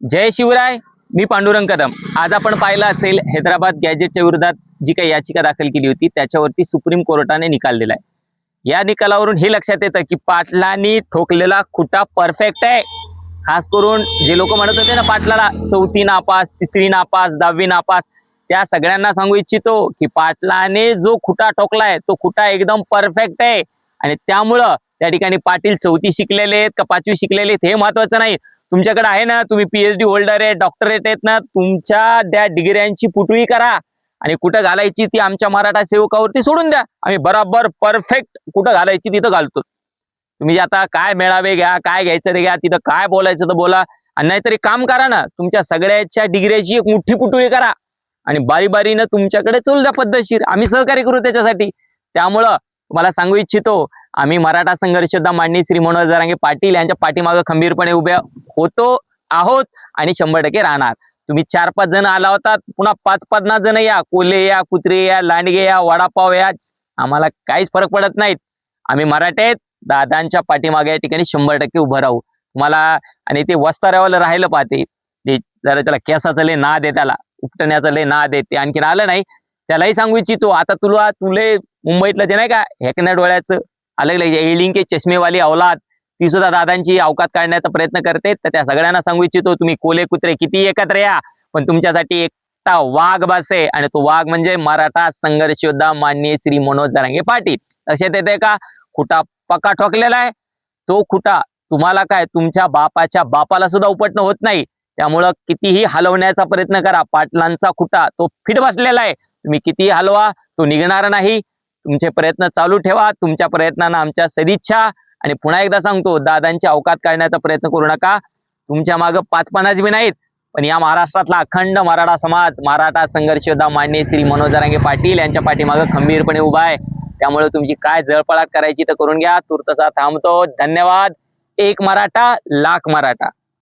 जय शिवराय मी पांडुरंग कदम. आज आपण पाहिलं असेल हैदराबाद गॅजेटच्या विरोधात जी काही याचिका दाखल केली होती त्याच्यावरती सुप्रीम कोर्टाने निकाल दिलाय. या निकालावरून हे लक्षात येतं की पाटलांनी ठोकलेला खुटा परफेक्ट आहे. खास करून जे लोक म्हणत होते ना पाटलाला चौथी नापास तिसरी नापास दहावी नापास त्या सगळ्यांना सांगू इच्छितो की पाटलाने जो खुटा ठोकलाय तो खुटा एकदम परफेक्ट आहे. आणि त्यामुळं त्या ठिकाणी पाटील चौथी शिकलेले आहेत का पाचवी शिकलेले आहेत हे महत्वाचं नाही. तुमच्याकडे आहे ना तुम्ही पीएचडी होल्डर आहे डॉक्टरेट आहेत ना तुमच्या त्या डिग्र्यांची पुटळी करा. आणि कुठं घालायची ती आमच्या मराठा सेवकावरती सोडून द्या. आम्ही बराबर परफेक्ट कुठं घालायची तिथं घालतो. तुम्ही जे आता काय मेळावे घ्या काय घ्यायचं रे घ्या तिथं काय बोलायचं तर बोला. आणि नाहीतरी काम करा ना तुमच्या सगळ्याच्या डिग्र्याची एक मोठी पुटळी करा. आणि बारी बारीनं तुमच्याकडे चल द्या पद्धतशीर. आम्ही सहकार्य करू त्याच्यासाठी. त्यामुळं तुम्हाला सांगू इच्छितो आम्ही मराठा संघर्ष मांडणी श्री मनोहर जरांगे पाटील यांच्या पाठीमागं खंबीरपणे उभ्या होतो आहोत आणि शंभर टक्के राहणार. तुम्ही चार पाच जण आला होता पुन्हा पाच पन्नास जण या. कोल्हे या कुत्रे या लांडगे या वडापाव या. आम्हाला काहीच फरक पडत नाहीत. आम्ही मराठे आहेत. दादांच्या पाठीमागे या ठिकाणी शंभर टक्के उभं राहू. तुम्हाला आणि ते वस्ताऱ्यावर राहिलं पाहते. ते जरा त्याला केसाचं लय ना दे त्याला. उपटण्याचं लय ना दे ते आणखीन आलं नाही. त्यालाही सांगू इच्छितो. आता तुला तुले मुंबईतलं ते नाही का हेकण्या डोळ्याचं अलग एलिंग के चष्मेवाली अवलाद ती सुद्धा दादांची अवकात काढण्याचा प्रयत्न करते. तर त्या सगळ्यांना सांगू इच्छितो तुम्ही कोले कुत्रे किती एकत्र या. पण तुमच्यासाठी एकटा वाघ बसे आणि तो वाघ म्हणजे मराठा संघर्ष योद्धा माननीय श्री मनोज दरांगे पाटील. लक्षात येते का? खुटा पक्का ठोकलेला आहे. तो खुटा तुम्हाला काय? तुमच्या बापाच्या बापाला सुद्धा उपटणं होत नाही. त्यामुळं कितीही हलवण्याचा प्रयत्न करा. पाटलांचा खुटा तो फिट बसलेला आहे. तुम्ही कितीही हलवा तो निघणार नाही. तुमचे प्रयत्न चालू ठेवा तुमच्या प्रयत्नांना आमच्या सदिच्छा. आणि पुन्हा एकदा सांगतो दादांची अवकात काढण्याचा प्रयत्न करू नका. तुमच्या मागं पाच बी नाहीत. पण या महाराष्ट्रातला अखंड मराठा समाज मराठा संघर्ष योद्धा माननीय श्री मनोज जरांगे पाटील यांच्या पाठीमागं खंबीरपणे उभा आहे. त्यामुळे तुमची काय जळपळाट करायची तर करून घ्या. तुर्तसा थांबतो. धन्यवाद. एक मराठा लाख मराठा.